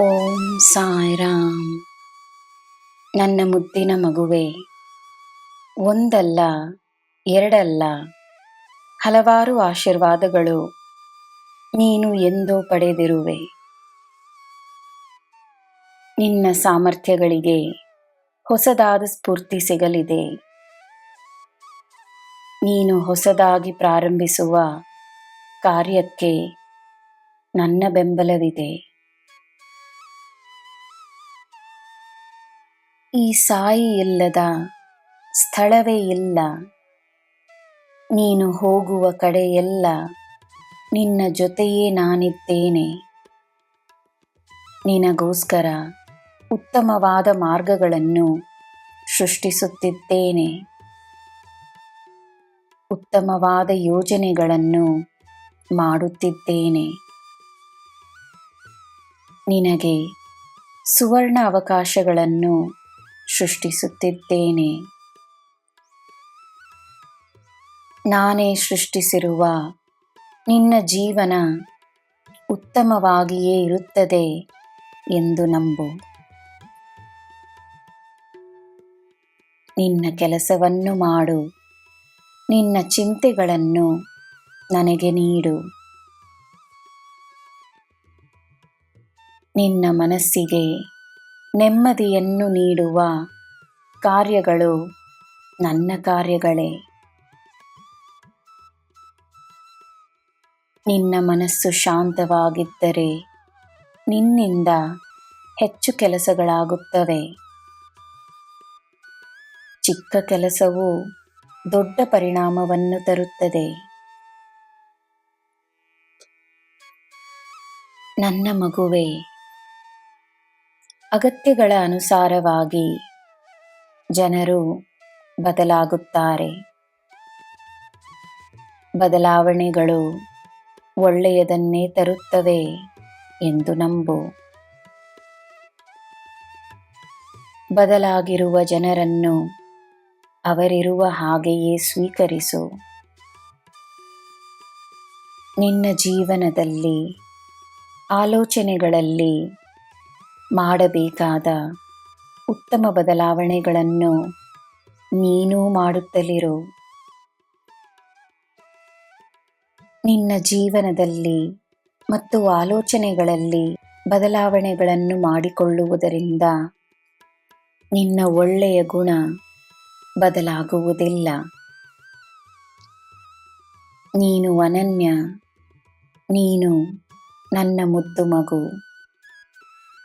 ಓಂ ಸಾಯಿರಾಮ್. ನನ್ನ ಮುದ್ದಿನ ಮಗುವೆ, ಒಂದಲ್ಲ, ಎರಡಲ್ಲ, ಹಲವಾರು ಆಶೀರ್ವಾದಗಳು ನೀನು ಎಂದೋ ಪಡೆದಿರುವೆ. ನಿನ್ನ ಸಾಮರ್ಥ್ಯಗಳಿಗೆ ಹೊಸದಾದ ಸ್ಫೂರ್ತಿ ಸಿಗಲಿದೆ. ನೀನು ಹೊಸದಾಗಿ ಪ್ರಾರಂಭಿಸುವ ಕಾರ್ಯಕ್ಕೆ ನನ್ನ ಬೆಂಬಲವಿದೆ. ಈ ಸಾಯಿ ಇಲ್ಲದ ಸ್ಥಳವೇ ಇಲ್ಲ. ನೀನು ಹೋಗುವ ಕಡೆಯೆಲ್ಲ ನಿನ್ನ ಜೊತೆಯೇ ನಾನಿದ್ದೇನೆ. ನಿನಗೋಸ್ಕರ ಉತ್ತಮವಾದ ಮಾರ್ಗಗಳನ್ನು ಸೃಷ್ಟಿಸುತ್ತಿದ್ದೇನೆ. ಉತ್ತಮವಾದ ಯೋಜನೆಗಳನ್ನು ಮಾಡುತ್ತಿದ್ದೇನೆ. ನಿನಗೆ ಸುವರ್ಣ ಅವಕಾಶಗಳನ್ನು ಸೃಷ್ಟಿಸುತ್ತಿದ್ದೇನೆ. ನಾನೇ ಸೃಷ್ಟಿಸಿರುವ ನಿನ್ನ ಜೀವನ ಉತ್ತಮವಾಗಿಯೇ ಇರುತ್ತದೆ ಎಂದು ನಂಬು. ನಿನ್ನ ಕೆಲಸವನ್ನು ಮಾಡು. ನಿನ್ನ ಚಿಂತೆಗಳನ್ನು ನನಗೆ ನೀಡು. ನಿನ್ನ ಮನಸ್ಸಿಗೆ ನೆಮ್ಮದಿಯನ್ನು ನೀಡುವ ಕಾರ್ಯಗಳು ನನ್ನ ಕಾರ್ಯಗಳೇ. ನಿನ್ನ ಮನಸ್ಸು ಶಾಂತವಾಗಿದ್ದರೆ ನಿನ್ನಿಂದ ಹೆಚ್ಚು ಕೆಲಸಗಳಾಗುತ್ತವೆ. ಚಿಕ್ಕ ಕೆಲಸವು ದೊಡ್ಡ ಪರಿಣಾಮವನ್ನು ತರುತ್ತದೆ. ನನ್ನ ಮಗುವೆ ಅಗತ್ಯಗಳ ಅನುಸಾರವಾಗಿ ಜನರು ಬದಲಾಗುತ್ತಾರೆ. ಬದಲಾವಣೆಗಳು ಒಳ್ಳೆಯದನ್ನೇ ತರುತ್ತವೆ ಎಂದು ನಂಬು. ಬದಲಾಗಿರುವ ಜನರನ್ನು ಅವರಿರುವ ಹಾಗೆಯೇ ಸ್ವೀಕರಿಸು. ನಿನ್ನ ಜೀವನದಲ್ಲಿ, ಆಲೋಚನೆಗಳಲ್ಲಿ ಮಾಡಬೇಕಾದ ಉತ್ತಮ ಬದಲಾವಣೆಗಳನ್ನು ನೀನೂ ಮಾಡುತ್ತಲಿರು. ನಿನ್ನ ಜೀವನದಲ್ಲಿ ಮತ್ತು ಆಲೋಚನೆಗಳಲ್ಲಿ ಬದಲಾವಣೆಗಳನ್ನು ಮಾಡಿಕೊಳ್ಳುವುದರಿಂದ ನಿನ್ನ ಒಳ್ಳೆಯ ಗುಣ ಬದಲಾಗುವುದಿಲ್ಲ. ನೀನು ಅನನ್ಯ, ನೀನು ನನ್ನ ಮುದ್ದು ಮಗು.